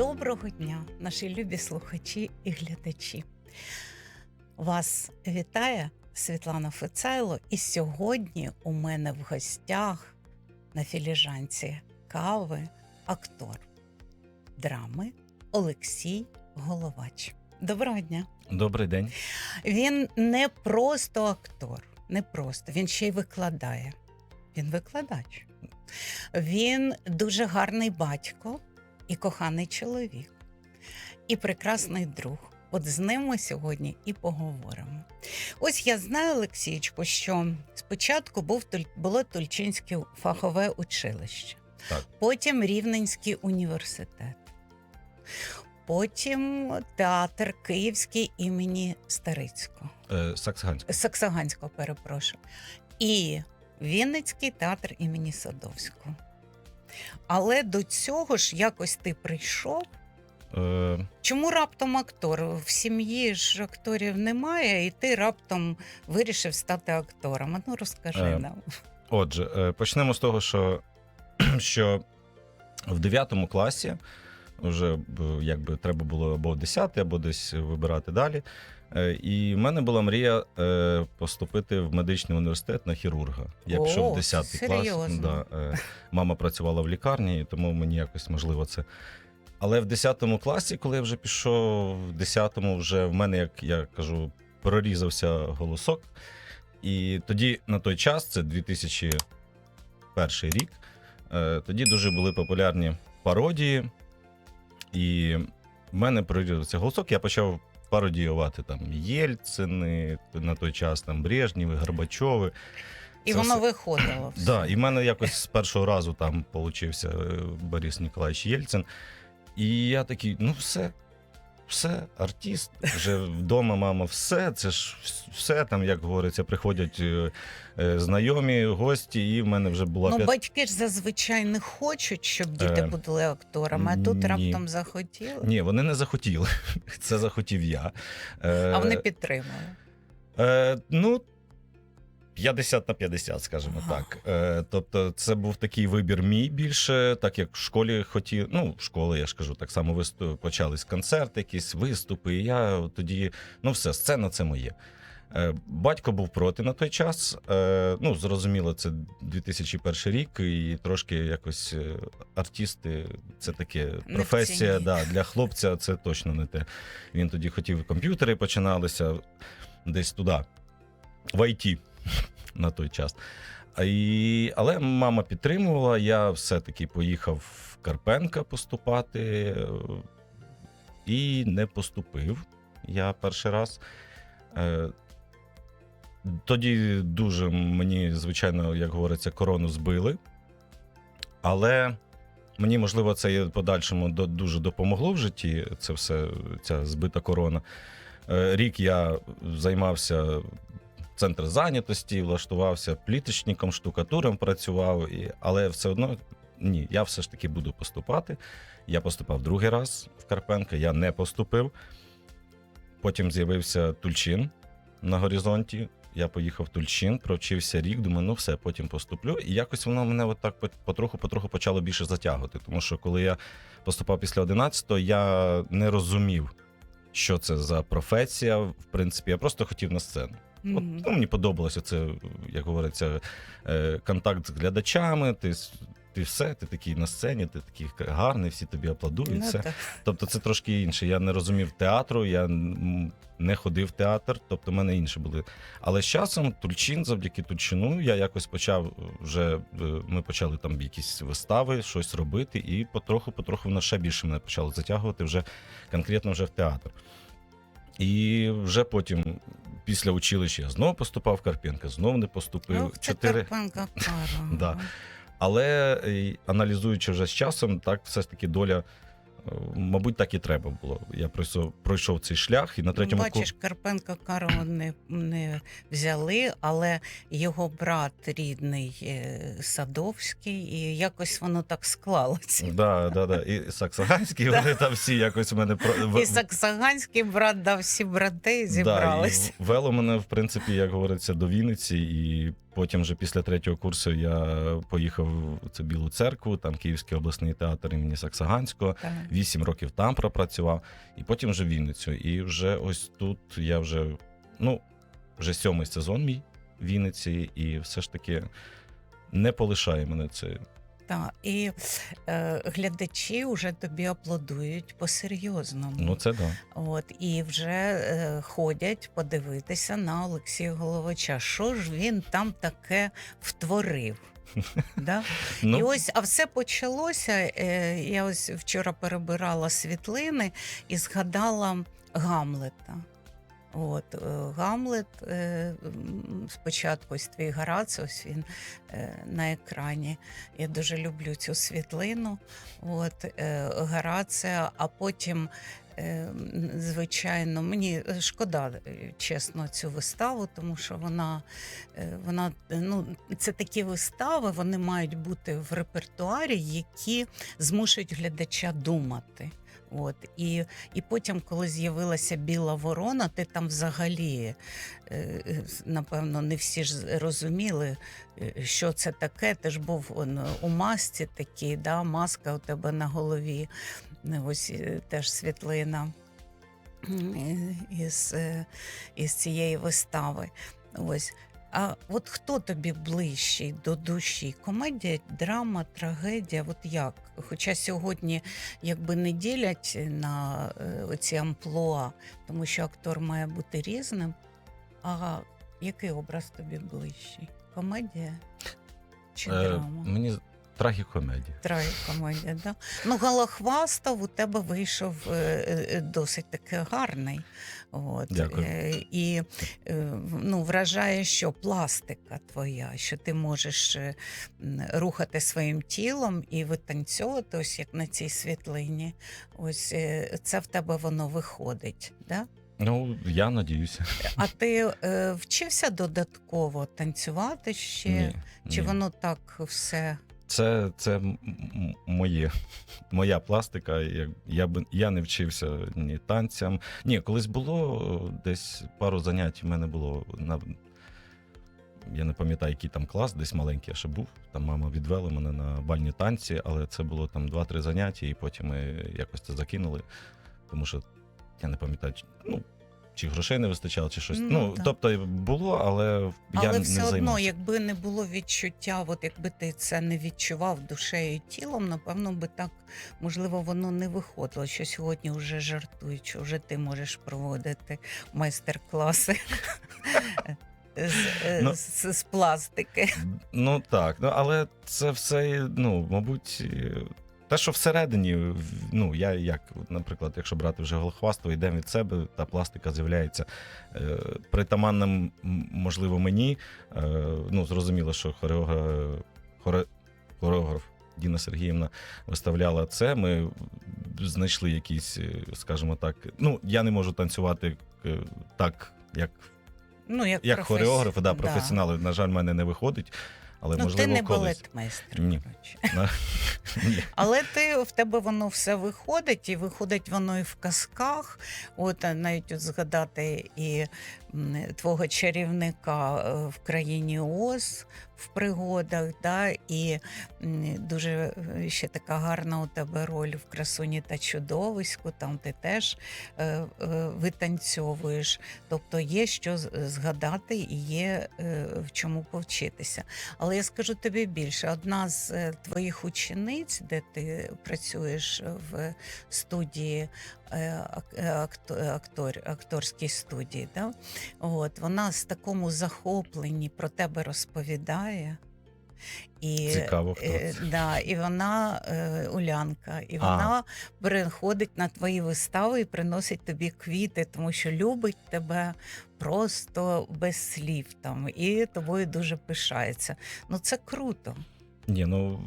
Доброго дня, наші любі слухачі і глядачі. Вас вітає Світлана Фецайло, і сьогодні у мене в гостях на філіжанці кави актор драми Олексій Головач. Доброго дня. Добрий день. Він не просто актор, не просто, він ще й викладає. Він викладач. Він дуже гарний батько і коханий чоловік, і прекрасний друг. От з ним ми сьогодні і поговоримо. Ось я знаю, Олексійчко, що спочатку був було Тульчинське фахове училище, Так. потім Рівненський університет, потім театр Київський імені Старицького. Е, Саксаганська. Саксаганського, перепрошую. І Вінницький театр імені Садовського. Але до цього ж якось ти прийшов. Е, Чому раптом актор? В сім'ї ж акторів немає, і ти раптом вирішив стати актором. А ну розкажи Е, нам. Отже, е, почнемо з того, що, що в 9 класі вже якби треба було або 10, або десь вибирати далі. Е, І в мене була мрія е, поступити в медичний університет на хірурга. Я О, пішов в 10 клас. Да, е, мама працювала в лікарні, тому мені якось можливо це. Але в 10 класі, коли я вже пішов, в 10-му вже в мене, як я кажу, прорізався голосок. І тоді на той час, це 2001 рік, е, тоді дуже були популярні пародії. І в мене прорізався голосок, я почав пародіювати там Єльцини, на той час там Брежніви, Горбачови. І це воно все- виходило. Так, Да, і в мене якось з першого разу там получився е, Борис Ніколаївич Єльцин. І я такий, ну все, все, артист, вже вдома, мама, все, це ж все там, як говориться, приходять е, е, знайомі, гості, і в мене вже була Ну, п'ят- батьки ж зазвичай не хочуть, щоб діти Е, були акторами, а тут ні. раптом захотіли. Ні, вони не захотіли. Це захотів я. Е, А вони підтримали. Е, ну, 50 на 50, скажімо Ага. так. Е, тобто, це був такий вибір мій більше, так як в школі хотів. Ну, в школи, я ж кажу, так само виступ, почались концерти, якісь виступи. І я тоді, ну, все, сцена це моє. Е, Батько був проти на той час. Е, Ну, зрозуміло, це 2001 рік, і трошки якось е, артисти це таке професія. Да, для хлопця це точно не те. Він тоді хотів комп'ютери починалися десь туди, в ІТ на той час. І, але мама підтримувала. Я все-таки поїхав в Карпенка поступати е, і не поступив я перший раз. Е, Тоді дуже мені, звичайно, як говориться, корону збили. Але мені, можливо, це в подальшому дуже допомогло в житті. Це все, ця збита корона. Е, Рік я займався центр зайнятості, влаштувався пліточником, штукатуром працював, і, але все одно ні, я все ж таки буду поступати. Я поступав другий раз в Карпенка, я не поступив. Потім з'явився Тульчин на горизонті. Я поїхав в Тульчин, провчився рік, думаю, ну все, потім поступлю. І якось воно мене от так потроху-потроху почало більше затягувати. Тому що коли я поступав після 11-го, я не розумів, що це за професія. В принципі, я просто хотів на сцену. От, ну, мені подобалося це, як говориться, е, контакт з глядачами. Ти, ти все, ти такий на сцені, ти такий гарний, всі тобі аплодують. Ну, все. Тобто це трошки інше. Я не розумів театру, я не ходив в театр, тобто в мене інші були. Але з часом Тульчин, завдяки Тульчину, я якось почав вже. е, Ми почали там якісь вистави, щось робити, і потроху-потроху воно ще більше мене почало затягувати вже конкретно вже в театр. І вже потім, після училища, я знову поступав в Карпенка, знову не поступив. Ох, це Чотири. Карпенка пара. Да. Але е, аналізуючи вже з часом, так все ж таки доля, мабуть, так і треба було. Я пройшов, пройшов цей шлях, і на третьому ку- Бачиш, Карпенка Карого не, не взяли, але його брат рідний е, Садовський, і якось воно так склалося. Да, да, да. І Саксаганський, вони там всі якось у мене І Саксаганський брат дав всі брати і Да, і вело мене, в принципі, як говориться, до Вінниці, і Потім вже після третього курсу я поїхав в це Білу церкву, там Київський обласний театр імені Саксаганського. Так. Вісім років там пропрацював, і потім вже в Вінницю. І вже ось тут я вже, ну, вже сьомий сезон мій в Вінниці, і все ж таки не полишає мене це. Так, і е, глядачі вже тобі аплодують по-серйозному. Ну, це да. От, і вже е, ходять подивитися на Олексія Головача. Що ж він там таке втворив? да? І Ну, ось, а все почалося. Е, я ось вчора перебирала світлини і згадала Гамлета. От, е, Гамлет, е, спочатку ось твій Гарац, ось він е, на екрані. Я дуже люблю цю світлину. От, Гарація, а потім, звичайно, мені шкода, чесно, цю виставу, тому що вона, вона ну, це такі вистави, вони мають бути в репертуарі, які змушують глядача думати. От і, і потім, коли з'явилася біла ворона, ти там взагалі е, е, напевно не всі ж розуміли, е, що це таке. Ти ж був он, у масці такій, да, маска у тебе на голові. Ось теж світлина із, із цієї вистави. Ось. А от хто тобі ближчий до душі? Комедія, драма, трагедія? От як? Хоча сьогодні якби не ділять на ці оці амплуа, тому що актор має бути різним. А який образ тобі ближчий? Комедія чи е, драма? мені трагікомедія. Трагікомедія, да? Ну, Галахвастов у тебе вийшов е, е, досить таки гарний. От. Дякую. Е, І ну, вражає, що пластика твоя, що ти можеш рухати своїм тілом і витанцьовувати, ось як на цій світлині. Ось це в тебе воно виходить. Да? Ну, я надіюся. А ти е, вчився додатково танцювати ще? Ні, Чи ні. воно так все? Це, це моє, моя пластика. Я, я, б- я не вчився ні танцям. Ні, колись було е, десь пару занять. У мене було на. Я не пам'ятаю, який там клас, десь маленький я ще був. Там мама відвела мене на бальні танці, але це було там 2-3 заняття, і потім ми якось це закинули. Тому що я не пам'ятаю, ну, чи грошей не вистачало, чи щось. Ну, Ну, так. тобто було, але я Але не все одно, займався. якби не було відчуття, от якби ти це не відчував душею і тілом, напевно би так можливо воно не виходило. Що сьогодні вже жартують, що вже ти можеш проводити майстер-класи з, е, Ну. з, з пластики. Ну так, ну але це все, ну, мабуть, те, що всередині, ну, я як, наприклад, якщо брати вже голохвастово, йдемо від себе, та пластика з'являється е, притаманним, можливо, мені. Е, ну, зрозуміло, що хореограф, хоре, хореограф Діна Сергіївна виставляла це. Ми знайшли якісь, е, скажімо так, ну, я не можу танцювати е, так, як Ну, як, як професі- хореограф, да, професіонали, на жаль, в мене не виходить. Але Ну, можливо, ти не колись. балетмейстер. Ні. Але ти в тебе воно все виходить, і виходить воно і в казках. От навіть от згадати і твого чарівника е, в країні Оз в пригодах, да, і дуже е, ще така гарна у тебе роль в красуні та чудовиську. Там ти теж е, е, витанцьовуєш. Тобто є що згадати і є в чому повчитися. Але я скажу тобі більше: одна з твоїх учениць, де ти працюєш в студії ак- акто- актор, акторській студії, да? От, вона з такому захопленні про тебе розповідає. І, Цікаво, хто е, це. да, і вона е, улянка, і А. вона приходить на твої вистави і приносить тобі квіти, тому що любить тебе просто без слів там, і тобою дуже пишається. Ну це круто. Ні, ну,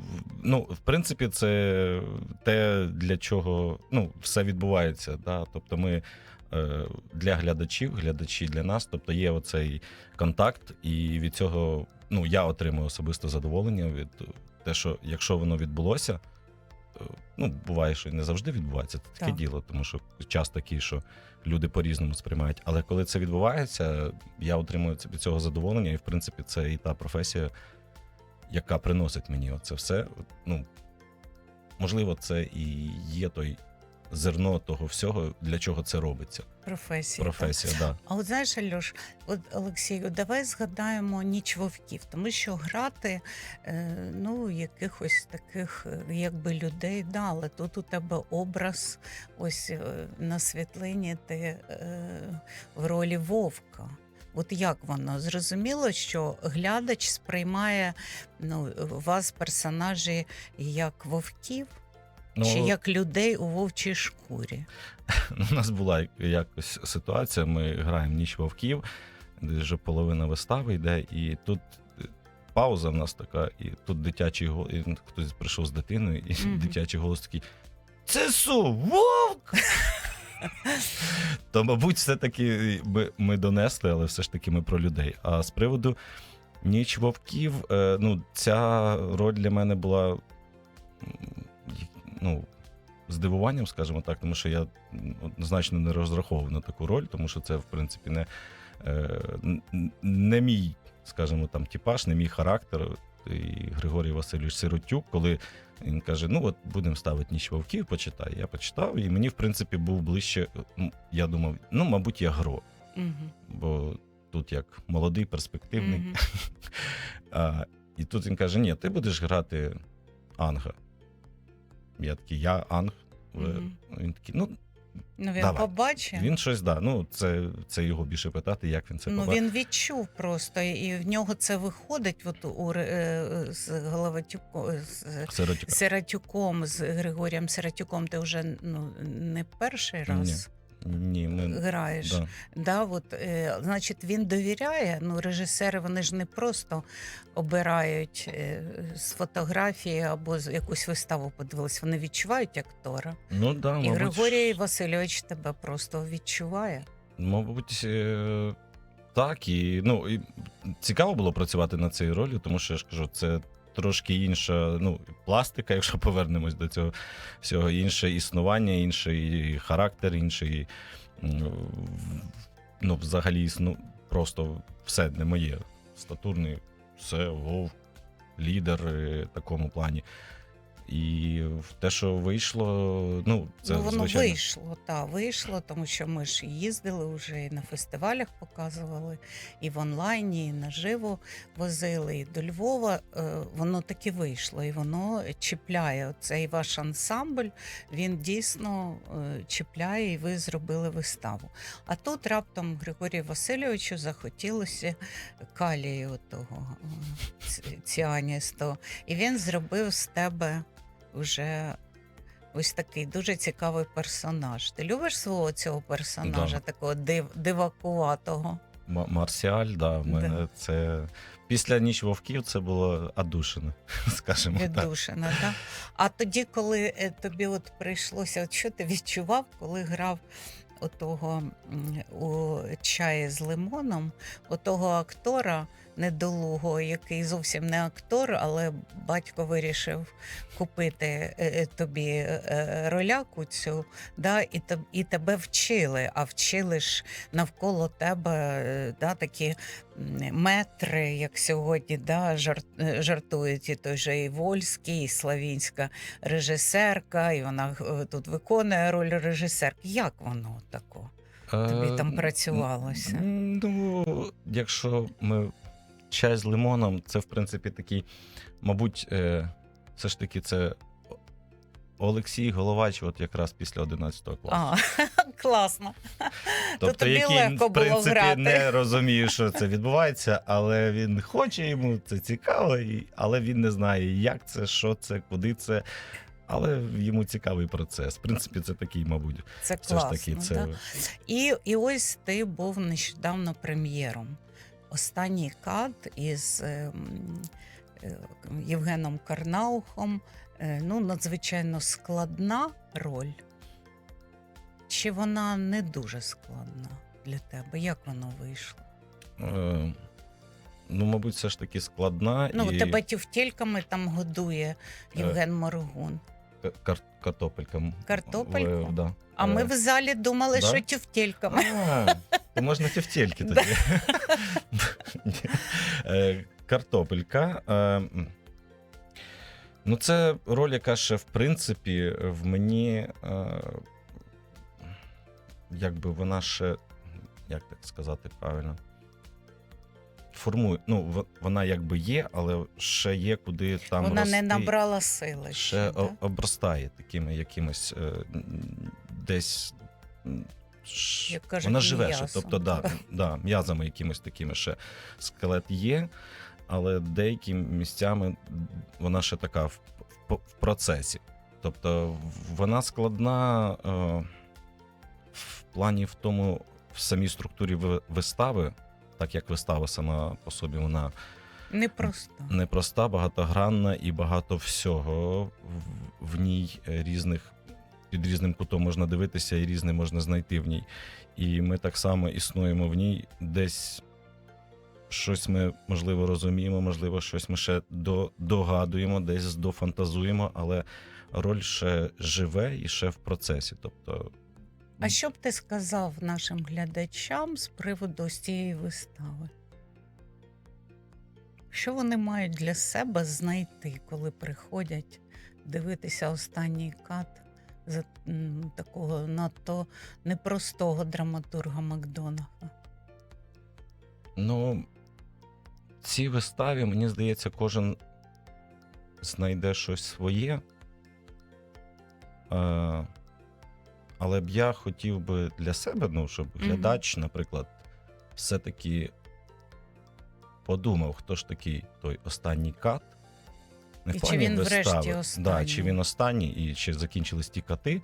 ну, в принципі, це те, для чого ну, все відбувається. Да? Тобто ми е, для глядачів, глядачі для нас, тобто є оцей контакт, і від цього ну, я отримую особисто задоволення від те, що якщо воно відбулося, е, ну, буває, що не завжди відбувається. Це таке Так. діло, тому що час такий, що люди по-різному сприймають. Але коли це відбувається, я отримую від цього задоволення, і в принципі це і та професія, яка приносить мені оце все. Ну, можливо, це і є той зерно того всього, для чого це робиться. Професія. так. Да. А от знаєш, Альош, от Олексію, давай згадаємо ніч вовків, тому що грати е, ну, якихось таких е, якби людей, да, але тут у тебе образ ось е, на світлині ти в ролі вовка. От як воно? Зрозуміло, що глядач сприймає ну, вас, персонажі, як вовків Ну, чи як людей у вовчій шкурі. У нас була якось ситуація. Ми граємо ніч вовків, де вже половина вистави йде, і тут е, пауза в нас така, і тут дитячий голос, і хтось прийшов з дитиною, і Мгм. дитячий голос такий: Це су, вовк! То, мабуть, все-таки ми, ми донесли, але все ж таки ми про людей. А з приводу ніч вовків, е, ну, ця роль для мене була ну, здивуванням, скажімо так, тому що я однозначно не розраховував на таку роль, тому що це, в принципі, не, е, не мій, скажімо, там, типаж, не мій характер. І Григорій Васильович Сиротюк, коли він каже: Ну, от будемо ставити ніч вовків, почитай. Я почитав, і мені, в принципі, був ближче. Я думав, ну, мабуть, я гро, Угу. бо тут як молодий, перспективний. Мгм. А, і тут він каже: Ні, ти будеш грати Анга. Я такий, я Анг. Мгм. Він такий, ну, Ну, він Давай. побачив. він щось да. Ну, це, це його більше питати, як він це ну, побачив. він відчув просто, і в нього це виходить от у, Ре- е, з Головатюком, з Сиротюка. Сиратюком, з Григорієм Сиратюком. Ти вже ну, не перший раз Ні, ми, граєш. да. Да, от, е, значить, він довіряє. Ну, режисери вони ж не просто обирають е, з фотографії або з якусь виставу подивились. Вони відчувають актора. Ну, да, І мабуть, Григорій Васильович тебе просто відчуває. Мабуть, е, так. І, ну, і цікаво було працювати над цією ролью, тому що я ж кажу, це трошки інша ну, пластика, якщо повернемось до цього всього, інше існування, інший характер, інший. Ну, взагалі, ну, просто все не моє. Статурний, все, вовк, лідер е, в такому плані. І те, що вийшло, ну, це ну, воно звичайно. вийшло, так, вийшло, тому що ми ж їздили вже і на фестивалях показували, і в онлайні, і наживо возили, і до Львова. Е, Воно таки вийшло, і воно чіпляє. Цей ваш ансамбль, він дійсно е, чіпляє, і ви зробили виставу. А тут раптом Григорію Васильовичу захотілося калію того е, ціаністого, і він зробив з тебе вже ось такий дуже цікавий персонаж. Ти любиш свого цього персонажа, Да. такого див, дивакуватого? М- Марсіаль, да, в мене Да. це після ніч вовків це було одушено, скажімо так. Віддушина, так? А тоді, коли е, тобі от прийшлося, от що ти відчував, коли грав отого у чаї з лимоном, отого актора недолугого, який зовсім не актор, але батько вирішив купити е, е, тобі е, роляку цю, да, і, і тебе вчили, а вчили ж навколо тебе да, такі метри, як сьогодні, да, жарт, жартують і той же і Вольський, і Славінська режисерка, і вона тут виконує роль режисерки. Як воно тако? Тобі там працювалося? Ну, якщо ми чай з лимоном, це в принципі такий, мабуть, е, все ж таки, це Олексій Головач, от якраз після 11 класу. А, класно. тобто, тобі який, легко в було принципі, грати. не розуміє, що це відбувається, але він хоче йому це цікаво, і, але він не знає, як це, що це, куди це. Але йому цікавий процес. В принципі, це такий, мабуть, Це все ж таки. Це да? І, і ось ти був нещодавно прем'єром. Останній кат із е, м, е, Євгеном Карнаухом. Е, ну, надзвичайно складна роль. Чи вона не дуже складна для тебе? Як воно вийшло? Е, ну, мабуть, все ж таки складна. Ну, і... тебе тюфтельками там годує Євген Моргун. Кар- картопелька. Картопельку? в- да. А ми Е, в залі думали, да? що тюфтельками. А, то можна тефтельки тоді. Ні. Е, Картопелька. е, м. Ну, це роль, яка ще, в принципі, в мені. е, Якби вона ще. Як так сказати правильно? Формує. Ну, вона якби є, але ще є куди там. Вона не набрала сили. ще Ще, да? обростає такими якимось е, десь. Як кажуть, вона живе ще. Тобто, да, да, м'язами якимось такими ще скелет є, але деякими місцями вона ще така в, в, в процесі. Тобто вона складна е, в плані в тому, в самій структурі ви- вистави, так як вистава сама по собі, вона Непросто. непроста, багатогранна і багато всього в, в ній різних. Під різним кутом можна дивитися, і різне можна знайти в ній. І ми так само існуємо в ній. Десь щось ми, можливо, розуміємо, можливо, щось ми ще догадуємо, десь дофантазуємо, але роль ще живе і ще в процесі. Тобто, А що б ти сказав нашим глядачам з приводу ось цієї вистави? Що вони мають для себе знайти, коли приходять дивитися останній кат за такого надто непростого драматурга Макдонаха? Ну, цій виставі, мені здається, кожен знайде щось своє. Е, але б я хотів би для себе, ну, щоб глядач, наприклад, все-таки подумав, хто ж такий той останній кат. Не І чи він врешті вистави, Да, останній? чи він останній, і чи закінчились ті кати,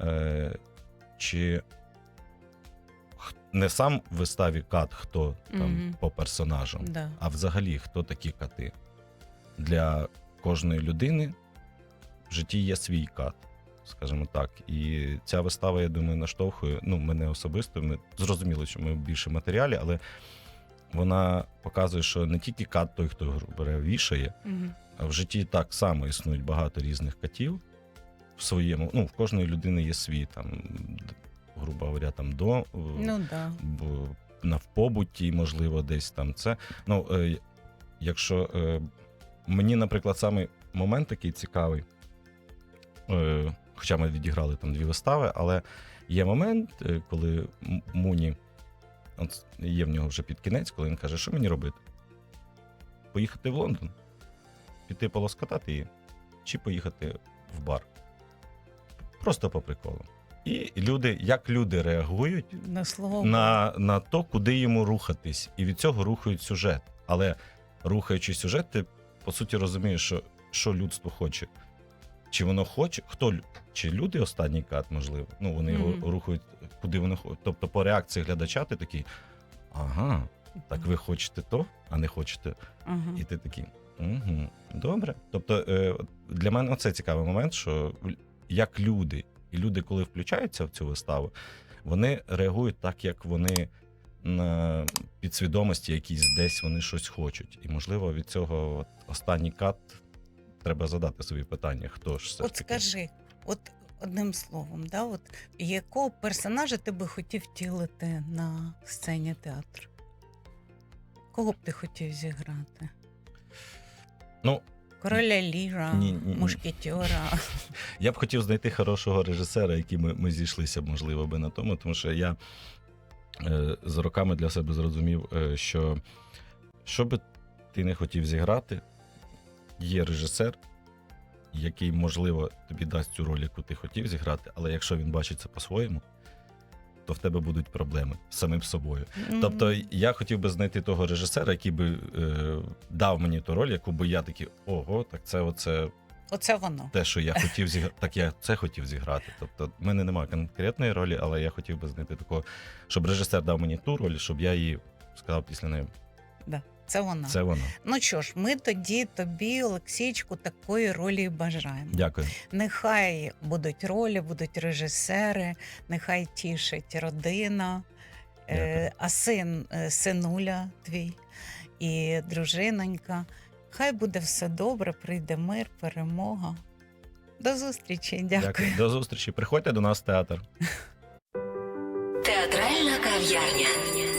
е, чи не сам в виставі кат, хто там Мгм. по персонажам, Да. а взагалі хто такі кати. Для кожної людини в житті є свій кат, скажімо так. І ця вистава, я думаю, наштовхує. Ну, мене особисто. Ми зрозуміло, що ми більше матеріалі, але вона показує, що не тільки кат той, хто говоря, вішає, Мгм. а в житті так само існують багато різних катів в своєму. Ну, в кожної людини є свій там, грубо говоря, там до. е, Ну да. на в побуті, можливо, десь там це. Ну, е, якщо е, мені, наприклад, саме момент такий цікавий, е, хоча ми відіграли там дві вистави, але є момент, е, коли Муні, от є в нього вже під кінець, коли він каже, що мені робити? Поїхати в Лондон, піти полоскатати її, чи поїхати в бар. Просто по приколу. І люди, як люди реагують, На слово. на, на то, куди йому рухатись, і від цього рухають сюжет. Але рухаючи сюжет, ти по суті розумієш, що, що людство хоче. Чи воно хоче, хто чи люди останній кат, можливо, ну вони його Мгм. рухають, куди вони хочуть. Тобто, по реакції глядача, ти такий, ага, так ви хочете то, а не хочете. Ага. І ти такий, угу, добре. Тобто, е, для мене оце цікавий момент, що як люди, і люди, коли включаються в цю виставу, вони реагують так, як вони на підсвідомості якісь десь вони щось хочуть. І, можливо, від цього от, останній кат треба задати собі питання, хто ж все От таки. скажи, от одним словом, да, от якого персонажа ти би хотів втілити на сцені театру? Кого б ти хотів зіграти? Ну, Короля Ліра, Ні, ні, ні. мушкетера. Я б хотів знайти хорошого режисера, який ми, ми зійшлися, б, можливо, би на тому, тому що я е, з роками для себе зрозумів, е, що що би ти не хотів зіграти, є режисер, який, можливо, тобі дасть цю роль, яку ти хотів зіграти, але якщо він бачить це по-своєму, то в тебе будуть проблеми з самим собою. Тобто я хотів би знайти того режисера, який би е, дав мені ту роль, яку би я такий, ого, так це оце Оце воно. те, що я хотів зіграти, так я це хотів зіграти. Тобто, в мене немає конкретної ролі, але я хотів би знайти такого, щоб режисер дав мені ту роль, щоб я її сказав після неї. Це воно. Це воно. Ну що ж, ми тоді тобі, Олексійчику, такої ролі і бажаємо. Дякую. Нехай будуть ролі, будуть режисери, нехай тішить родина, е, Дякую. а син, е, синуля твій і дружинонька. Хай буде все добре, прийде мир, перемога. До зустрічі. Дякую. До зустрічі. Приходьте до нас в театр. Театральна кав'ярня.